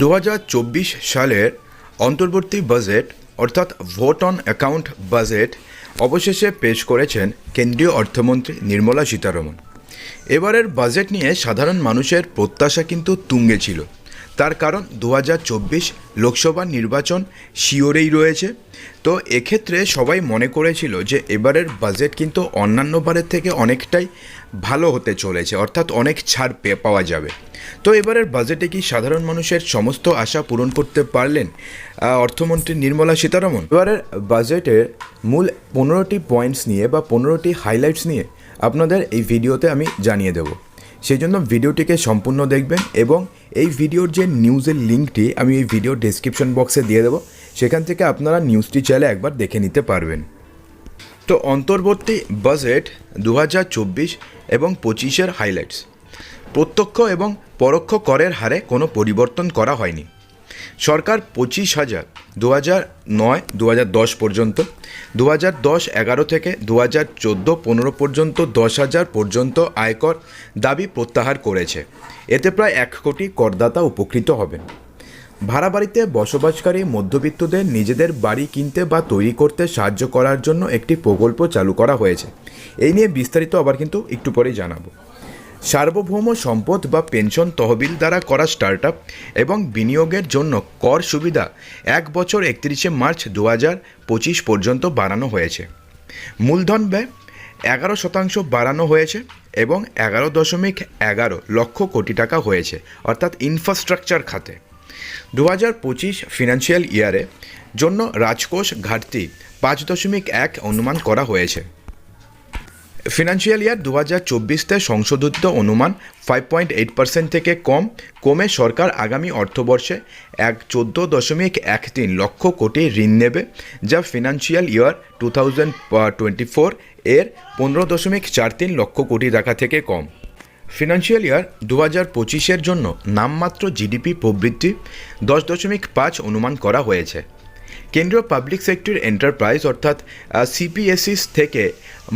দু হাজার চব্বিশ সালের অন্তর্বর্তী বাজেট, অর্থাৎ ভোট অন অ্যাকাউন্ট বাজেট, অবশেষে পেশ করেছেন কেন্দ্রীয় অর্থমন্ত্রী নির্মলা সীতারমন। এবারের বাজেট নিয়ে সাধারণ মানুষের প্রত্যাশা কিন্তু তুঙ্গে ছিল। তার কারণ দু হাজার চব্বিশ লোকসভা নির্বাচন শিওরেই রয়েছে। তো এক্ষেত্রে সবাই মনে করেছিল যে এবারের বাজেট কিন্তু অন্যান্য বারের থেকে অনেকটাই ভালো হতে চলেছে, অর্থাৎ অনেক ছাড় পে- পাওয়া যাবে। তো এবারের বাজেটে কি সাধারণ মানুষের সমস্ত আশা পূরণ করতে পারলেন অর্থমন্ত্রী নির্মলা সীতারমন? এবারের বাজেটের মূল পনেরোটি পয়েন্টস নিয়ে বা পনেরোটি হাইলাইটস নিয়ে আপনাদের এই ভিডিওতে আমি জানিয়ে দেব। সেই জন্য ভিডিওটিকে সম্পূর্ণ দেখবেন এবং এই ভিডিওর যে নিউজের লিঙ্কটি আমি এই ভিডিও ডেসক্রিপশন বক্সে দিয়ে দেবো, সেখান থেকে আপনারা নিউজটি চাইলে একবার দেখে নিতে পারবেন। তো অন্তর্বর্তী বাজেট দু হাজার চব্বিশ এবং পঁচিশের হাইলাইটস প্রত্যক্ষ এবং পরোক্ষ করের হারে কোনো পরিবর্তন করা হয়নি। সরকার পঁচিশ হাজার দু হাজার নয় দু হাজার দশ পর্যন্ত দু হাজার দশ এগারো থেকে দু হাজার চোদ্দ পনেরো পর্যন্ত, দশ হাজার পর্যন্ত আয়কর দাবি প্রত্যাহার করেছে। এতে প্রায় এক কোটি করদাতা উপকৃত হবেন ভাড়া বাড়িতে বসবাসকারী মধ্যবিত্তদের নিজেদের বাড়ি কিনতে বা তৈরি করতে সাহায্য করার জন্য একটি প্রকল্প চালু করা হয়েছে। এই নিয়ে বিস্তারিত আবার কিন্তু একটু পরেই জানাব। সার্বভৌম সম্পদ বা পেনশন তহবিল দ্বারা করা স্টার্ট এবং বিনিয়োগের জন্য কর সুবিধা এক বছর একত্রিশে মার্চ দু হাজার পঁচিশ পর্যন্ত বাড়ানো হয়েছে। মূলধন ব্যয় এগারো শতাংশ বাড়ানো হয়েছে এবং এগারো দশমিক এগারো লক্ষ কোটি টাকা হয়েছে, অর্থাৎ ইনফ্রাস্ট্রাকচার খাতে। দু হাজার পঁচিশ ফিনান্সিয়াল ইয়ারে জন্য রাজকোষ ঘাটতি পাঁচ দশমিক এক অনুমান করা হয়েছে। ফিনান্সিয়াল ইয়ার দু হাজার চব্বিশতে সংশোধিত অনুমান ফাইভ পয়েন্ট এইট পার্সেন্ট থেকে কম। কমে সরকার আগামী অর্থবর্ষে এক চোদ্দ দশমিক এক তিন লক্ষ কোটি ঋণ নেবে, যা financial year two thousand twenty four এর পনেরো দশমিক চার তিন লক্ষ কোটি টাকা থেকে কম। ফিনান্সিয়াল ইয়ার দু হাজার পঁচিশের জন্য নামমাত্র জিডিপি প্রবৃদ্ধি দশ দশমিক পাঁচ অনুমান করা হয়েছে। কেন্দ্রীয় পাবলিক সেক্টর এন্টারপ্রাইজ অর্থাৎ সিপিএসিস থেকে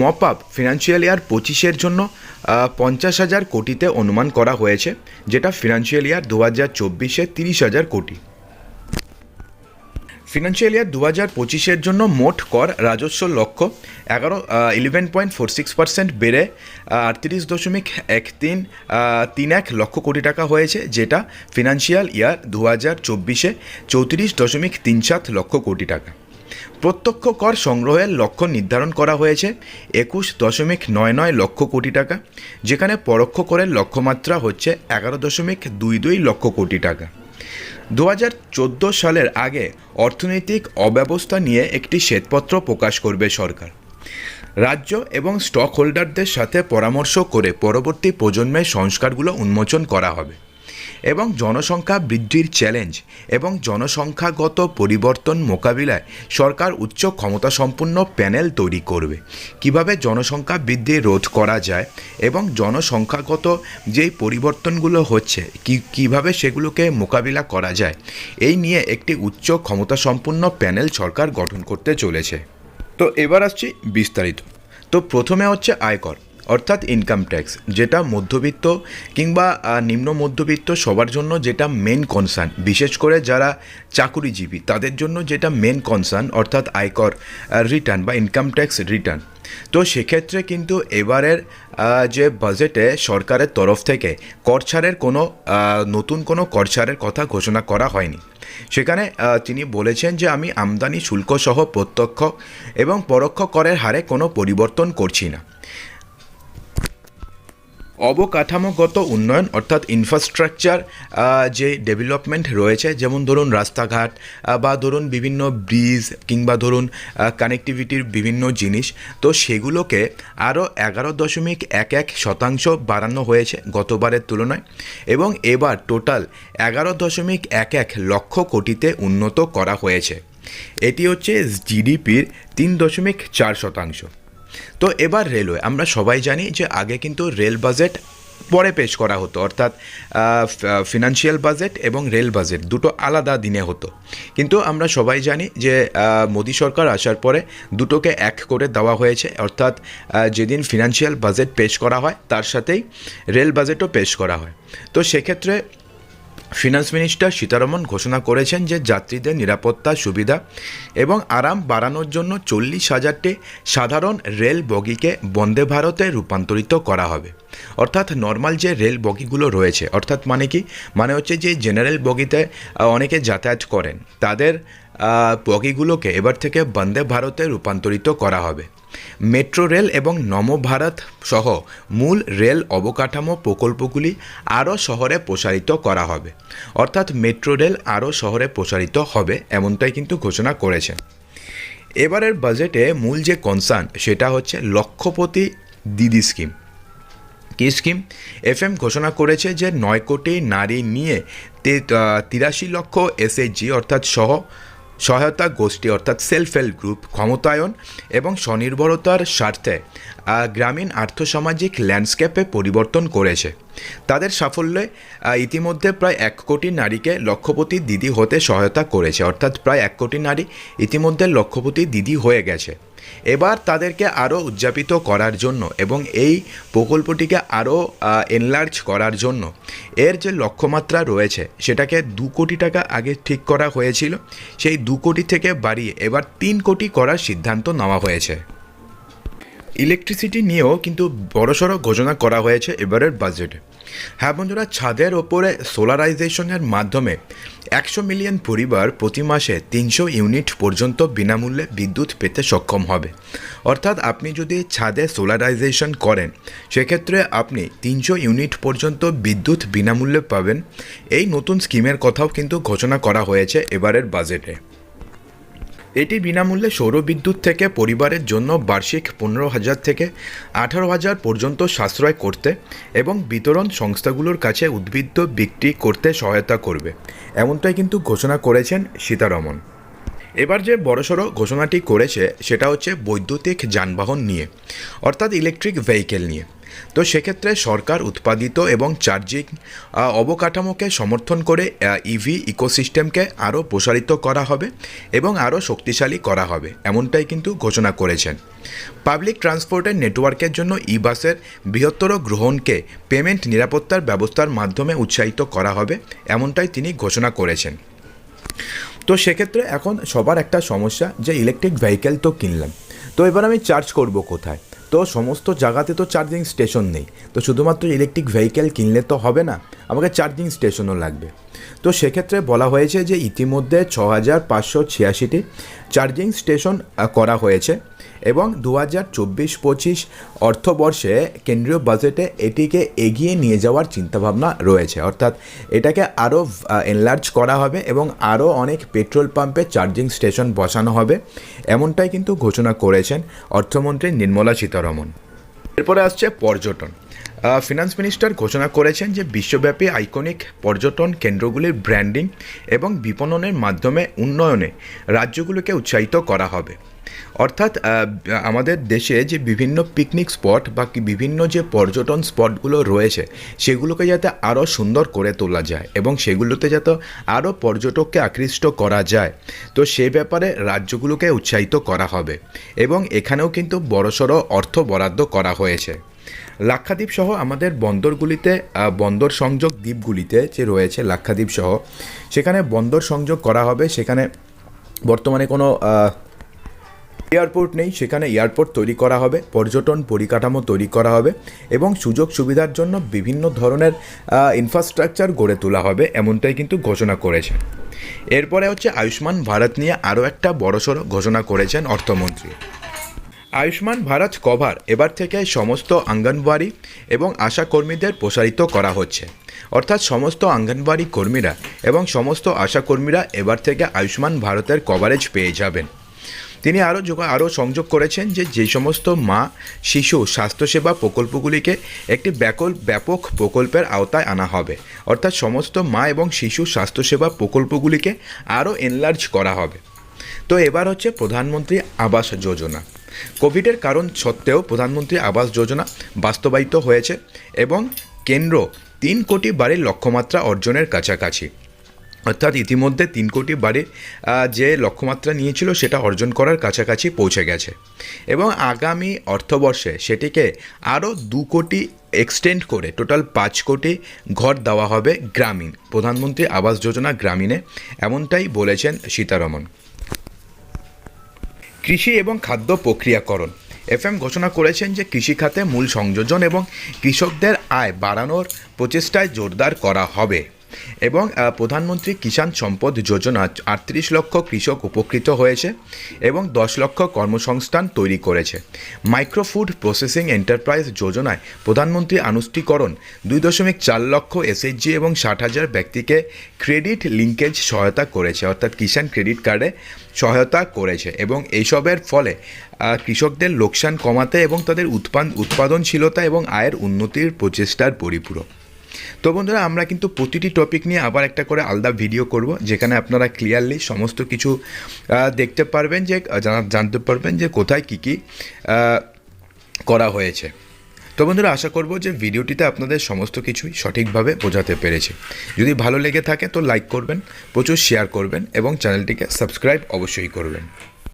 মপ আপ ফিনান্সিয়াল ইয়ার পঁচিশের জন্য পঞ্চাশ হাজার কোটিতে অনুমান করা হয়েছে, যেটা ফিনান্সিয়াল ইয়ার দু হাজার চব্বিশে তিরিশ হাজার কোটি। ফিনান্সিয়াল ইয়ার দু হাজার পঁচিশের জন্য মোট কর রাজস্ব লক্ষ্য এগারো eleven point four six percent বেড়ে আটত্রিশ দশমিক এক তিন তিন এক লক্ষ কোটি টাকা হয়েছে, যেটা ফিনান্সিয়াল ইয়ার দু হাজার চব্বিশে চৌত্রিশ দশমিক তিন সাত লক্ষ কোটি টাকা। প্রত্যক্ষ কর সংগ্রহের লক্ষ্য নির্ধারণ করা হয়েছে, একুশ দশমিক নয় নয় লক্ষ কোটি টাকা, যেখানে পরোক্ষ করের লক্ষ্যমাত্রা হচ্ছে এগারো দশমিক দুই দুই লক্ষ কোটি টাকা। দু হাজার চোদ্দ সালের আগে অর্থনৈতিক অব্যবস্থা নিয়ে একটি শ্বেতপত্র প্রকাশ করবে সরকার। রাজ্য এবং স্টক হোল্ডারদের সাথে পরামর্শ করে পরবর্তী প্রজন্মের সংস্কারগুলো উন্মোচন করা হবে। এবং জনসংখ্যা বৃদ্ধির চ্যালেঞ্জ এবং জনসংখ্যাগত পরিবর্তন মোকাবিলায় সরকার উচ্চ ক্ষমতাসম্পন্ন প্যানেল তৈরি করবে। কীভাবে জনসংখ্যা বৃদ্ধি রোধ করা যায় এবং জনসংখ্যাগত যেই পরিবর্তনগুলো হচ্ছে, কি, কীভাবে সেগুলোকে মোকাবিলা করা যায়, এই নিয়ে একটি উচ্চ ক্ষমতাসম্পন্ন প্যানেল সরকার গঠন করতে চলেছে। তো এবার আসছি বিস্তারিত। তো প্রথমে হচ্ছে আয়কর। অর্থাৎ ইনকাম ট্যাক্স যেটা মধ্যবিত্ত কিংবা নিম্ন মধ্যবিত্ত সবার জন্য যেটা মেন কনসার্ন বিশেষ করে যারা চাকুরিজীবী, তাদের জন্য যেটা মেন কনসার্ন অর্থাৎ আয়কর রিটার্ন বা ইনকাম ট্যাক্স রিটার্ন তো সেক্ষেত্রে কিন্তু এবারের যে বাজেটে সরকারের তরফ থেকে কর ছাড়ের কোনো নতুন কোনো কর ছাড়ের কথা ঘোষণা করা হয়নি। সেখানে তিনি বলেছেন যে আমি আমদানি শুল্ক সহ প্রত্যক্ষ এবং পরোক্ষ করের হারে কোনো পরিবর্তন করছি না। অবকাঠামোগত উন্নয়ন, অর্থাৎ ইনফ্রাস্ট্রাকচার যে ডেভেলপমেন্ট রয়েছে, যেমন ধরুন রাস্তাঘাট বা ধরুন বিভিন্ন ব্রিজ কিংবা ধরুন কানেক্টিভিটির বিভিন্ন জিনিস, তো সেগুলোকে আরও এগারো দশমিক এক এক শতাংশ বাড়ানো হয়েছে গতবারের তুলনায়। এবং এবার টোটাল এগারো দশমিক এক এক লক্ষ কোটিতে উন্নত করা হয়েছে। এটি হচ্ছে জিডিপির তিন দশমিক চার শতাংশ। তো এবার রেলওয়ে, আমরা সবাই জানি যে আগে কিন্তু রেল বাজেট পরে পেশ করা হতো, অর্থাৎ ফিনান্সিয়াল বাজেট এবং রেল বাজেট দুটো আলাদা দিনে হতো। কিন্তু আমরা সবাই জানি যে মোদী সরকার আসার পরে দুটোকে এক করে দেওয়া হয়েছে, অর্থাৎ যেদিন ফিনান্সিয়াল বাজেট পেশ করা হয়, তার সাথেই রেল বাজেটও পেশ করা হয়। তো সেক্ষেত্রে ফিনান্স মিনিস্টার সীতারমন ঘোষণা করেছেন যে যাত্রীদের নিরাপত্তা সুবিধা এবং আরাম বাড়ানোর জন্য চল্লিশ হাজারটি সাধারণ রেল বগিকে বন্দে ভারতে রূপান্তরিত করা হবে। অর্থাৎ নর্মাল যে রেল বগিগুলো রয়েছে, অর্থাৎ মানে কি? মানে হচ্ছে যে জেনারেল বগিতে অনেকে যাতায়াত করেন। তাদের বগিগুলোকে এবার থেকে বন্দে ভারতে রূপান্তরিত করা হবে। মেট্রো রেল এবং নমভারত সহ মূল রেল অবকাঠামো প্রকল্পগুলি আরও শহরে প্রসারিত করা হবে। অর্থাৎ মেট্রো রেল আরও শহরে প্রসারিত হবে এমনটাই কিন্তু ঘোষণা করেছে। এবারের বাজেটে মূল যে কনসার্ন সেটা হচ্ছে লক্ষপতি দিদি স্কিম কি স্কিম এফএম ঘোষণা করেছে যে নয় কোটি নারী নিয়ে তিরাশি লক্ষ এসএইচজি, অর্থাৎ সহ সহায়তা গোষ্ঠী অর্থাৎ সেলফ হেল্প গ্রুপ ক্ষমতায়ন এবং স্বনির্ভরতার স্বার্থে গ্রামীণ আর্থসামাজিক ল্যান্ডস্কেপে পরিবর্তন করেছে। তাদের সাফল্যে ইতিমধ্যে প্রায় এক কোটি নারীকে লক্ষপতি দিদি হতে সহায়তা করেছে। অর্থাৎ প্রায় এক কোটি নারী ইতিমধ্যে লক্ষপতি দিদি হয়ে গেছে। এবার তাদেরকে আরও উদযাপিত করার জন্য এবং এই প্রকল্পটিকে আরও এনলার্জ করার জন্য। এর যে লক্ষ্যমাত্রা রয়েছে, সেটাকে দু কোটি টাকা আগে ঠিক করা হয়েছিল। সেই দু কোটি থেকে বাড়িয়ে এবার তিন কোটি করার সিদ্ধান্ত নেওয়া হয়েছে। ইলেকট্রিসিটি নিয়েও কিন্তু বড়সড় ঘোষণা করা হয়েছে এবারের বাজেটে। হ্যাঁ বন্ধুরা, ছাদের ওপরে সোলারাইজেশনের মাধ্যমে একশো মিলিয়ন পরিবার প্রতি মাসে তিনশো ইউনিট পর্যন্ত বিনামূল্যে বিদ্যুৎ পেতে সক্ষম হবে। অর্থাৎ আপনি যদি ছাদে সোলারাইজেশন করেন, সেক্ষেত্রে আপনি তিনশো ইউনিট পর্যন্ত বিদ্যুৎ বিনামূল্যে পাবেন। এই নতুন স্কিমের কথাও কিন্তু ঘোষণা করা হয়েছে এবারের বাজেটে। এটি বিনামূল্যে সৌরবিদ্যুৎ থেকে পরিবারের জন্য বার্ষিক পনেরো হাজার থেকে আঠারো হাজার পর্যন্ত সাশ্রয় করতে এবং বিতরণ সংস্থাগুলোর কাছে উদ্ভিদ বিক্রি করতে সহায়তা করবে। এমনটাই কিন্তু ঘোষণা করেছেন সীতারমন। এবার যে বড়সড় ঘোষণাটি করেছে, সেটা হচ্ছে বৈদ্যুতিক যানবাহন নিয়ে, অর্থাৎ ইলেকট্রিক ভেহিকেল নিয়ে। তো সেক্ষেত্রে সরকার উৎপাদিত এবং চার্জিং অবকাঠামোকে সমর্থন করে ইভি ইকোসিস্টেমকে আরও প্রসারিত করা হবে এবং আরও শক্তিশালী করা হবে, এমনটাই কিন্তু ঘোষণা করেছেন। পাবলিক ট্রান্সপোর্টের নেটওয়ার্কের জন্য ই বাসের বৃহত্তর গ্রহণকে পেমেন্ট নিরাপত্তার ব্যবস্থার মাধ্যমে উৎসাহিত করা হবে, এমনটাই তিনি ঘোষণা করেছেন। তো সেক্ষেত্রে এখন সবার একটা সমস্যা যে ইলেকট্রিক ভেহিকেল তো কিনলাম, তো এবার আমি চার্জ করব কোথায়? তো সমস্ত জায়গাতে তো চার্জিং স্টেশন নেই। তো শুধুমাত্র ইলেকট্রিক ভেহিকেল কিনলে তো হবে না, আমাকে চার্জিং স্টেশনও লাগবে। তো সেক্ষেত্রে বলা হয়েছে যে ইতিমধ্যে ছ হাজার পাঁচশো ছিয়াশিটি চার্জিং স্টেশন করা হয়েছে এবং দু হাজার চব্বিশ পঁচিশ অর্থবর্ষে কেন্দ্রীয় বাজেটে এটিকে এগিয়ে নিয়ে যাওয়ার চিন্তাভাবনা রয়েছে। অর্থাৎ এটাকে আরও এনলার্জ করা হবে এবং আরও অনেক পেট্রোল পাম্পে চার্জিং স্টেশন বসানো হবে, এমনটাই কিন্তু ঘোষণা করেছেন অর্থমন্ত্রী নির্মলা সীতারমন। এরপরে আসছে পর্যটন। ফিনান্স মিনিস্টার ঘোষণা করেছেন যে বিশ্বব্যাপী আইকনিক পর্যটন কেন্দ্রগুলির ব্র্যান্ডিং এবং বিপণনের মাধ্যমে উন্নয়নে রাজ্যগুলোকে উৎসাহিত করা হবে। অর্থাৎ আমাদের দেশে যে বিভিন্ন পিকনিক স্পট বা বিভিন্ন যে পর্যটন স্পটগুলো রয়েছে, সেগুলোকে যাতে আরও সুন্দর করে তোলা যায় এবং সেগুলোতে যাতে আরও পর্যটককে আকৃষ্ট করা যায়, তো সে ব্যাপারে রাজ্যগুলোকে উৎসাহিত করা হবে এবং এখানেও কিন্তু বড়সড় অর্থ বরাদ্দ করা হয়েছে। লাক্ষাদ্বীপ সহ আমাদের বন্দরগুলিতে বন্দর সংযোগ দ্বীপগুলিতে যে রয়েছে লাক্ষাদ্বীপ সহ, সেখানে বন্দর সংযোগ করা হবে। সেখানে বর্তমানে কোনো এয়ারপোর্ট নেই। সেখানে এয়ারপোর্ট তৈরি করা হবে, পর্যটন পরিকাঠামো তৈরি করা হবে এবং সুযোগ সুবিধার জন্য বিভিন্ন ধরনের ইনফ্রাস্ট্রাকচার গড়ে তোলা হবে এমনটাই কিন্তু ঘোষণা করেছে এরপরে হচ্ছে আয়ুষ্মান ভারত নিয়ে আরও একটা বড়সড় ঘোষণা করেছেন অর্থমন্ত্রী। আয়ুষ্মান ভারত কভার এবার থেকে সমস্ত আঙ্গনবাড়ি এবং আশা কর্মীদের প্রসারিত করা হচ্ছে। অর্থাৎ সমস্ত আঙ্গনবাড়ি কর্মীরা এবং সমস্ত আশা কর্মীরা এবার থেকে আয়ুষ্মান ভারতের কভারেজ পেয়ে যাবেন। তিনি আরও আরও সংযোগ করেছেন যে যে সমস্ত মা, শিশু স্বাস্থ্যসেবা প্রকল্পগুলিকে একটি ব্যাকল, ব্যাপক প্রকল্পের আওতায় আনা হবে। অর্থাৎ সমস্ত মা এবং শিশু স্বাস্থ্যসেবা প্রকল্পগুলিকে আরও এনলার্জ করা হবে। তো এবার হচ্ছে প্রধানমন্ত্রী আবাস যোজনা। কোভিডের কারণ সত্ত্বেও প্রধানমন্ত্রী আবাস যোজনা বাস্তবায়িত হয়েছে এবং কেন্দ্র তিন কোটি বাড়ির লক্ষ্যমাত্রা অর্জনের কাছাকাছি। অর্থাৎ ইতিমধ্যে তিন কোটি বাড়ির যে লক্ষ্যমাত্রা নিয়েছিল সেটা অর্জন করার কাছাকাছি পৌঁছে গেছে। এবং আগামী অর্থবর্ষে সেটিকে আরও দু কোটি এক্সটেন্ড করে টোটাল পাঁচ কোটি ঘর দেওয়া হবে গ্রামীণ, প্রধানমন্ত্রী আবাস যোজনা গ্রামীণে, এমনটাই বলেছেন সীতারমন। কৃষি এবং খাদ্য প্রক্রিয়াকরণ। এফ এম ঘোষণা করেছেন যে কৃষিখাতে মূল সংযোজন এবং কৃষকদের আয় বাড়ানোর প্রচেষ্টায় জোরদার করা হবে। এবং প্রধানমন্ত্রী কিষাণ সম্পদ যোজনা আটত্রিশ লক্ষ কৃষক উপকৃত হয়েছে এবং দশ লক্ষ কর্মসংস্থান তৈরি করেছে। মাইক্রোফুড প্রসেসিং এন্টারপ্রাইজ যোজনায় প্রধানমন্ত্রী আনুষ্ঠিকরণ দুই দশমিক চার লক্ষ এসএইচজি এবং ষাট হাজার ব্যক্তিকে ক্রেডিট লিঙ্কেজ সহায়তা করেছে, অর্থাৎ কিষাণ ক্রেডিট কার্ডে সহায়তা করেছে এবং এইসবের ফলে কৃষকদের লোকসান কমাতে এবং তাদের উৎপাদ উৎপাদনশীলতা এবং আয়ের উন্নতির প্রচেষ্টার পরিপূরক। তো বন্ধুরা, আমরা কিন্তু প্রতিটি টপিক নিয়ে আবার একটা করে আলাদা ভিডিও করব, যেখানে আপনারা ক্লিয়ারলি সমস্ত কিছু দেখতে পারবেন যে জানতে পারবেন যে কোথায় কী কী করা হয়েছে। তো বন্ধুরা, আশা করব যে ভিডিওটিতে আপনাদের সমস্ত কিছুই সঠিকভাবে বোঝাতে পেরেছি। যদি ভালো লেগে থাকে তো লাইক করবেন, প্রচুর শেয়ার করবেন এবং চ্যানেলটিকে সাবস্ক্রাইব অবশ্যই করবেন।